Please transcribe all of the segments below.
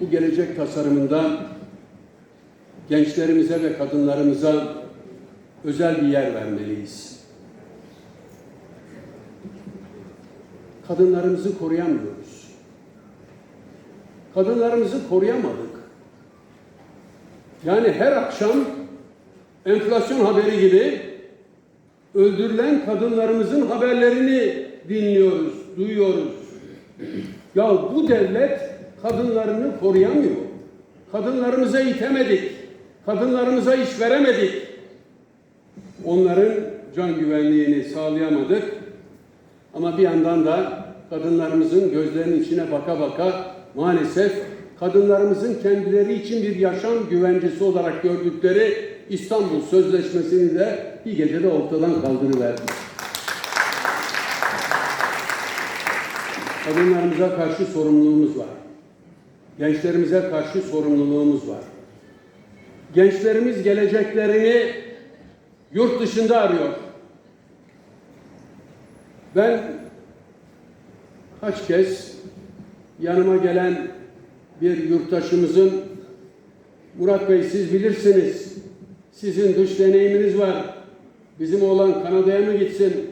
bu gelecek tasarımında gençlerimize ve kadınlarımıza özel bir yer vermeliyiz. Kadınlarımızı koruyamıyoruz. Kadınlarımızı koruyamadık. Yani her akşam enflasyon haberi gibi öldürülen kadınlarımızın haberlerini dinliyoruz, duyuyoruz. Ya bu devlet kadınlarını koruyamıyor. Kadınlarımıza itemedik. Kadınlarımıza iş veremedik. Onların can güvenliğini sağlayamadık. Ama bir yandan da kadınlarımızın gözlerinin içine baka baka maalesef kadınlarımızın kendileri için bir yaşam güvencesi olarak gördükleri İstanbul Sözleşmesi'ni de bir gecede ortadan kaldırıverdik. Kadınlarımıza karşı sorumluluğumuz var. Gençlerimize karşı sorumluluğumuz var. Gençlerimiz geleceklerini yurt dışında arıyor. Ben kaç kez yanıma gelen bir yurttaşımızın Murat Bey siz bilirsiniz. Sizin dış deneyiminiz var. Bizim oğlan Kanada'ya mı gitsin?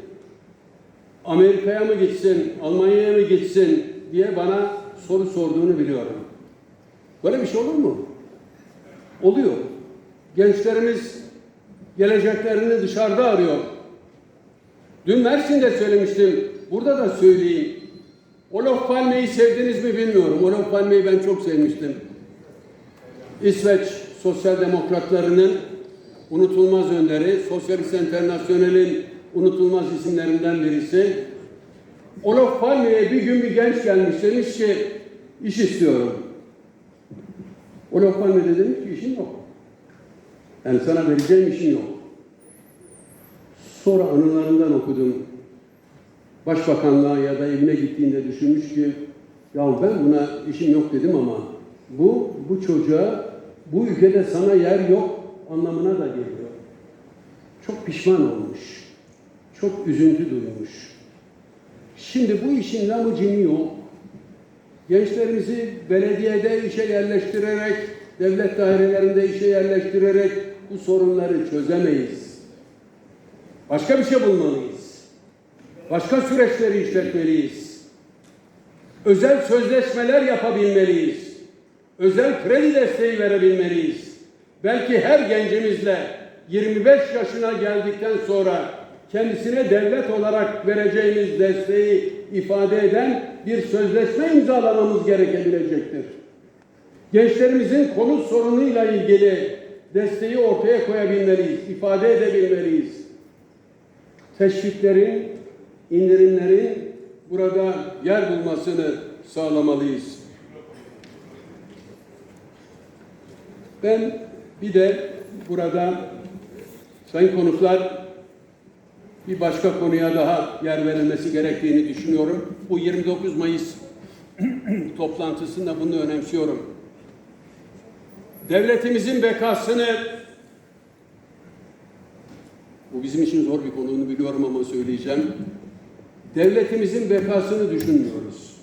Amerika'ya mı gitsin? Almanya'ya mı gitsin? diye bana soru sorduğunu biliyorum. Böyle bir şey olur mu? Oluyor. Gençlerimiz geleceklerini dışarıda arıyor. Dün Mersin'de söylemiştim. Burada da söyleyeyim. Olof Palme'yi sevdiniz mi bilmiyorum. Olof Palme'yi ben çok sevmiştim. İsveç Sosyal Demokratlarının unutulmaz önderi, Sosyalist Enternasyonel'in unutulmaz isimlerinden birisi. Olof Palme'ye bir gün bir genç gelmiş demiş ki iş istiyorum. Olof Palme de demiş ki işin yok. Yani sana vereceğim işin yok. Sonra anılarından okudum. Başbakanlığa ya da evine gittiğinde düşünmüş ki ya ben buna işim yok dedim ama bu bu çocuğa bu ülkede sana yer yok anlamına da geliyor. Çok pişman olmuş. Çok üzüntü duymuş. Şimdi bu işin lamıcını yok. Gençlerimizi belediyede işe yerleştirerek, devlet dairelerinde işe yerleştirerek bu sorunları çözemeyiz. Başka bir şey bulmalıyız. Başka süreçleri işletmeliyiz. Özel sözleşmeler yapabilmeliyiz. Özel kredi desteği verebilmeliyiz. Belki her gencimizle 25 yaşına geldikten sonra kendisine devlet olarak vereceğimiz desteği ifade eden bir sözleşme imzalamamız gerekebilecektir. Gençlerimizin konut sorunuyla ilgili desteği ortaya koyabilmeliyiz, ifade edebilmeliyiz. Teşviklerin, indirimlerin burada yer bulmasını sağlamalıyız. Ben bir de burada sayın konuklar bir başka konuya daha yer verilmesi gerektiğini düşünüyorum. Bu 29 Mayıs toplantısında bunu önemsiyorum. Devletimizin bekasını bu bizim için zor bir konuğunu biliyorum ama söyleyeceğim. Devletimizin bekasını düşünmüyoruz.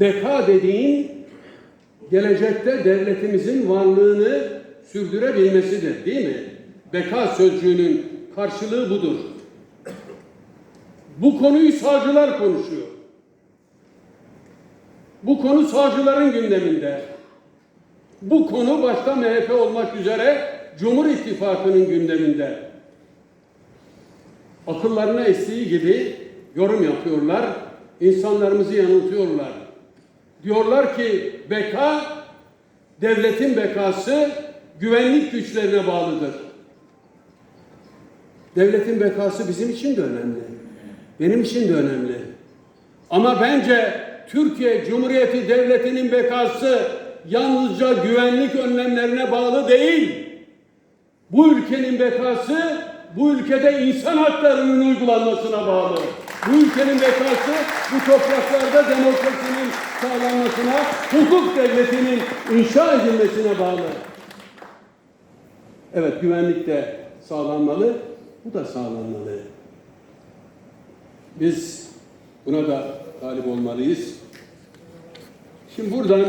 Beka dediğin gelecekte devletimizin varlığını sürdürebilmesidir değil mi? Beka sözcüğünün karşılığı budur. Bu konuyu sağcılar konuşuyor. Bu konu sağcıların gündeminde. Bu konu başta MHP olmak üzere Cumhur İttifakı'nın gündeminde. Akıllarına estiği gibi yorum yapıyorlar, insanlarımızı yanıltıyorlar. Diyorlar ki beka, devletin bekası güvenlik güçlerine bağlıdır. Devletin bekası bizim için de önemli. Benim için de önemli. Ama bence Türkiye Cumhuriyeti Devleti'nin bekası yalnızca güvenlik önlemlerine bağlı değil. Bu ülkenin bekası bu ülkede insan haklarının uygulanmasına bağlı. Bu ülkenin bekası bu topraklarda demokrasinin sağlanmasına, hukuk devletinin inşa edilmesine bağlı. Evet güvenlik de sağlanmalı, bu da sağlanmalı. Biz buna da talip olmalıyız. Şimdi buradan